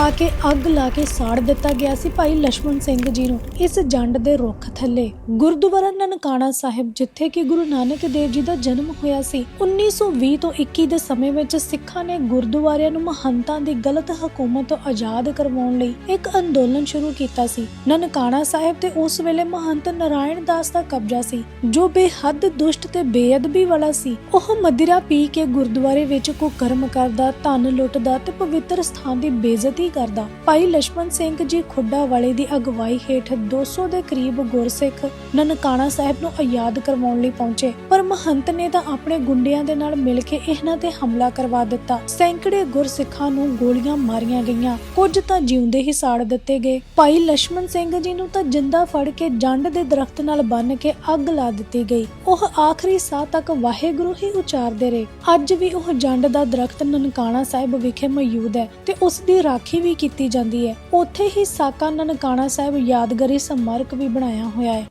ਪਾ ਕੇ ਅੱਗ ਲਾ ਕੇ ਸਾੜ ਦਿੱਤਾ ਗਿਆ ਸੀ ਭਾਈ ਲక్ష్మణ ਸਿੰਘ ਜੀ ਨੂੰ। ਇਸ ਜੰਡ ਦੇ ਰੁੱਖ ਥੱਲੇ ਗੁਰਦੁਆਰਾ ਨਨਕਾਣਾ ਸਾਹਿਬ, ਜਿੱਥੇ ਕਿ ਗੁਰੂ ਨਾਨਕ ਦੇਵ ਜੀ ਦਾ ਜਨਮ ਹੋਇਆ ਸੀ 1920 ਤੋਂ 21 ਦੇ ਸਮੇਂ ਵਿੱਚ ਸਿੱਖਾਂ ਨੇ ਗੁਰਦੁਆਰਿਆਂ ਨੂੰ ਮਹੰਤਾਂ ਦੀ ਗਲਤ ਹਕੂਮਤ ਤੋਂ ਆਜ਼ਾਦ ਕਰਵਾਉਣ ਲਈ ਇੱਕ ਅੰਦੋਲਨ ਸ਼ੁਰੂ ਕੀਤਾ ਸੀ। ਨਨਕਾਣਾ ਸਾਹਿਬ ਤੇ ਉਸ ਵੇਲੇ ਮਹੰਤ ਨਾਰਾਇਣ ਦਾਸ ਦਾ ਕਬਜ਼ਾ ਸੀ, ਜੋ ਬੇਹੱਦ ਦੁਸ਼ਟ ਤੇ ਬੇਅਦਬੀ ਵਾਲਾ ਸੀ। ਉਹ ਮਦਿਰਾ ਪੀ ਕੇ ਗੁਰਦੁਆਰੇ ਵਿੱਚ ਕੁਕਰਮ ਕਰਦਾ, ਧਨ ਲੁੱਟਦਾ ਤੇ ਪਵਿੱਤਰ ਸਥਾਨ ਦੀ ਬੇਇੱਜ਼ਤੀ ਨਹੀਂ ਕਰਦਾ। ਭਾਈ ਲਛਮਣ ਸਿੰਘ ਜੀ ਖੁੱਡਾ ਵਾਲੇ ਦੀ ਅਗਵਾਈ ਹੇਠ 200 ਦੇ ਕਰੀਬ ਗੁਰਸਿੱਖ ਨਨਕਾਣਾ ਸਾਹਿਬ ਨੂੰ ਆਯਾਦ ਕਰਵਾਉਣ ਲਈ ਪਹੁੰਚੇ। ਪਰ ਮਹੰਤ ਨੇ ਤਾਂ ਆਪਣੇ ਗੁੰਡਿਆਂ ਦੇ ਨਾਲ ਮਿਲ ਕੇ ਇਹਨਾਂ ਤੇ ਹਮਲਾ ਕਰਵਾ ਦਿੱਤਾ। ਸੈਂਕੜੇ ਗੁਰਸਿੱਖਾਂ ਨੂੰ ਗੋਲੀਆਂ ਮਾਰੀਆਂ ਗਈਆਂ। ਕੁਝ ਤਾਂ ਜਿਉਂਦੇ ਹੀ ਸਾੜ ਦਿੱਤੇ ਗਏ। ਭਾਈ ਲਛਮਣ ਸਿੰਘ ਜੀ ਨੂੰ ਤਾਂ ਜਿੰਦਾ ਫੜ ਕੇ ਜੰਡ ਦੇ ਦਰਖਤ ਨਾਲ ਬੰਨ ਕੇ ਅੱਗ ਲਾ ਦਿੱਤੀ ਗਈ। ਉਹ ਆਖਰੀ ਸਾਹ ਤੱਕ ਵਾਹਿਗੁਰੂ ਹੀ ਉਚਾਰਦੇ ਰਹੇ। ਅੱਜ ਵੀ ਉਹ ਜੰਡ ਦਾ ਦਰਖਤ ਨਨਕਾਣਾ ਸਾਹਿਬ ਵਿਖੇ ਮੌਜੂਦ ਹੈ ਤੇ ਉਸ ਦੀ ਰਾਖੀ ਰਾਖੀ ਵੀ ਕੀਤੀ ਜਾਂਦੀ ਹੈ। ਉੱਥੇ ਹੀ ਸਾਕਾ ਨਨਕਾਣਾ ਸਾਹਿਬ ਯਾਦਗਾਰੀ ਸਮਾਰਕ ਵੀ ਬਣਾਇਆ ਹੋਇਆ ਹੈ।